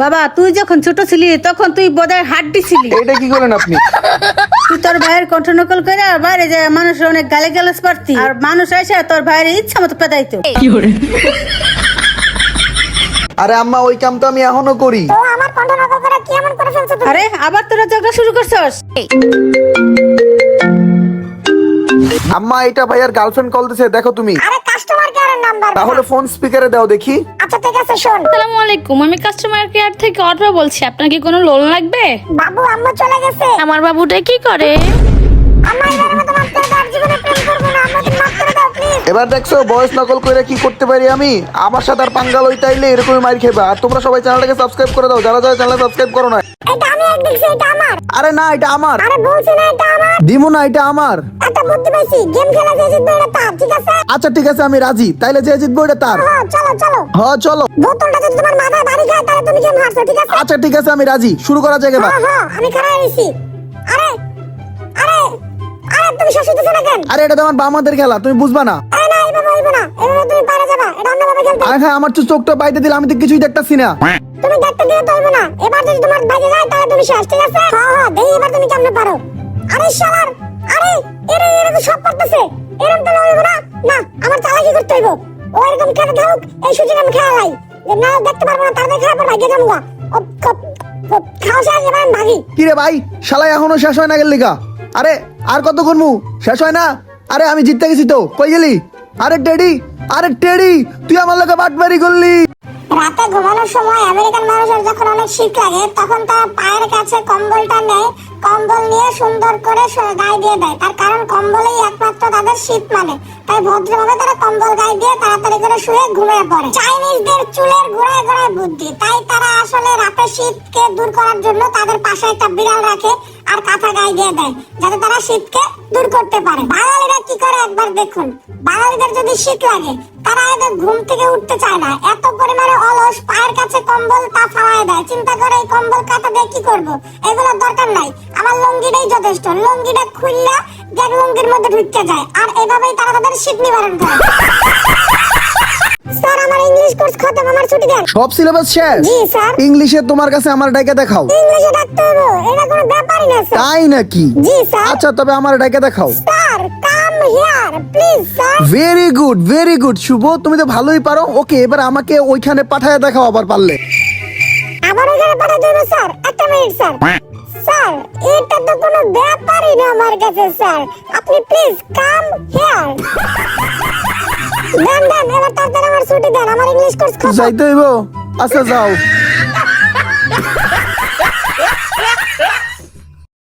বাবা তুই যখন ছোট ছিলি তখন তুই বোধহয় হাড্ডি ছিলি। এটা কি করেন আপনি? তুই তোর ভাইয়ের কণ্ঠ নকল করে বাইরে যায় মানুষের অনেক গালে গালাজ পারতি। আর মানুষ এসে তোর ভাইয়ের ইচ্ছা মতো পেদাইতো আরে আম্মা ওই কাম তো আমি এখনও করি। তো আমার কণ্ঠ নকল করে কি এমন করে ফেলছো তুমি? আরে আবার তোরা ঝগড়া শুরু করছস? আম্মা এটা ভাইয়ার গার্লফ্রেন্ড কল দিছে দেখো তুমি। আরে নাম্বার তাহলে ফোন স্পিকারে দাও দেখি। আচ্ছা ঠিক আছে শোন। আসসালামু আলাইকুম আমি কাস্টমার কেয়ার থেকে অটো বলছি। আপনার কি কোনো লোন লাগবে? বাবু আম্মু চলে গেছে। আমার বাবুটা কি করে? আমার এবার দেখছ বয়স নকল করে কি করতে পারি আমি? আমার সাথে আর পাঙ্গাল ওই তাইলে এরকমই মার খেবা আর তোমরা সবাই চ্যানেলটাকে সাবস্ক্রাইব করে দাও। যারা যারা চ্যানেল সাবস্ক্রাইব করো না এটা আমি এক দেখছি এটা আমার। আরে না এটা আমার। আরে বলছি না এটা আমার। দিমু না এটা আমার। একটা বুদ্ধি পাইছি গেম খেলা যে জিতবে এটা তার ঠিক আছে? আচ্ছা ঠিক আছে আমি রাজি। তাইলে যে জিতবো এটা তার। হ্যাঁ চলো চলো। হ্যাঁ চলো। বোতলটা যদি তোমার মাথায় বাড়ি খায় তাহলে তুমি গেম হারছো ঠিক আছে? আচ্ছা ঠিক আছে আমি রাজি। শুরু করা যাবে এবার। হ্যাঁ হ্যাঁ আমি খারাপ তুমি শাসিতেছো না কেন? আরে এটা তো আমার বামাদের খেলা তুমি বুঝবা না। না এইভাবে হইবে না। এইভাবে তুমি পারে যাবা। এটা অন্যভাবে খেলতে। আরে হ্যাঁ আমার তো চোখটা বাইতে দিলে আমি তো কিছুই দেখতাছি না। তুমি দেখতে দিলে তো হইবে না। এবার যদি তোমার বাইরে যায় তাহলে তুমি শেষ ঠিক আছে? হ্যাঁ হ্যাঁ দেখি এবার তুমি কেমনে পারো। আরে শালার আরে এরা এরা তো সব করতেছে এরকম তো হইবে না। না আমার চালাকি করতে হইব। ও এরকম খেতে থাকুক এই সুযোগ আমি খেলাই যে না দেখতে পারব না তাদের খাওয়া পর ভাগ্যে যাব খাওয়া শেষ এবার ভাগি। কি রে ভাই শালা এখনও শেষ হয় না গেল লিগা? আরে, আর কত করমু শেষ হয় না? আরে, আমি জিততে গেছি তো। কই গেলি? আরে, টেডি! আরে, টেডি! তুই আমার লোকে বাটবারি করলি। রাতে ঘুমানোর সময় আমেরিকান মানুষের যখন অনেক শীত লাগে, তখন তারা পায়ের কাছে কম্বলটা নেয়, কম্বল নিয়ে সুন্দর করে গায়ে দিয়ে দেয়। তার কারণ কম্বলেই একমাত্র তাদের শীত মানে। তাই ভদ্রভাবে তারা কম্বল গায়ে দিয়ে করে শুয়ে ঘুমিয়ে পড়ে। চাইনিজদের চুলের গোড়ায় গোড়ায় বুদ্ধি। তাই তারা আসলে রাতে শীতকে দূর করার জন্য তাদের পাশে একটা বিড়াল রাখে আর কাঁথা গায়ে দিয়ে দেয়, যাতে তারা শীতকে দূর করতে পারে। বাঙালিরা কি করে একবার দেখুন? বাঙালিদের যদি শীত লাগে, তারা এদের ঘুম থেকে উঠতে চায় না। এত পরিমাণে অলস, পায়ের কাছে কম্বল তা ফালায় দেয়। চিন্তা করে এই কম্বল কাটা দিয়ে কি করব? এগুলোর দরকার নাই। আমার লুঙ্গিটাই যথেষ্ট। লুঙ্গিটা খুললা দেখ লুঙ্গির মধ্যে ঢুকতে যায়। আর এভাবেই তারা তাদের শীত নিবারণ করে। স্যার আমার ইংলিশ কোর্স খতম আমার ছুটি দেন। সব সিলেবাস শেষ? জি স্যার। ইংলিশে তোমার কাছে আমার ডাইকে দেখাও। ইংলিশে ডাকতে হবে এটা কোনো ব্যাপারই না স্যার। তাই নাকি? জি স্যার। আচ্ছা তবে আমার ডাইকে দেখাও। Sir come here please sir very good very good Shubho. তুমি তো ভালোই পারো। ওকে এবার আমাকে ওইখানে পাঠায় দেখাও আবার পারলে। আবার ওখানে পাঠাতে হবে স্যার। একটা মিনিট স্যার। স্যার এটা তো কোনো ব্যাপারই না আমার কাছে স্যার। আপনি প্লিজ কাম হিয়ার দেন দেন এবার তাড়াতাড়ি আমার ছুটি দেন আমার ইংলিশ কোর্স যাইতে হইব আচ্ছা যাও।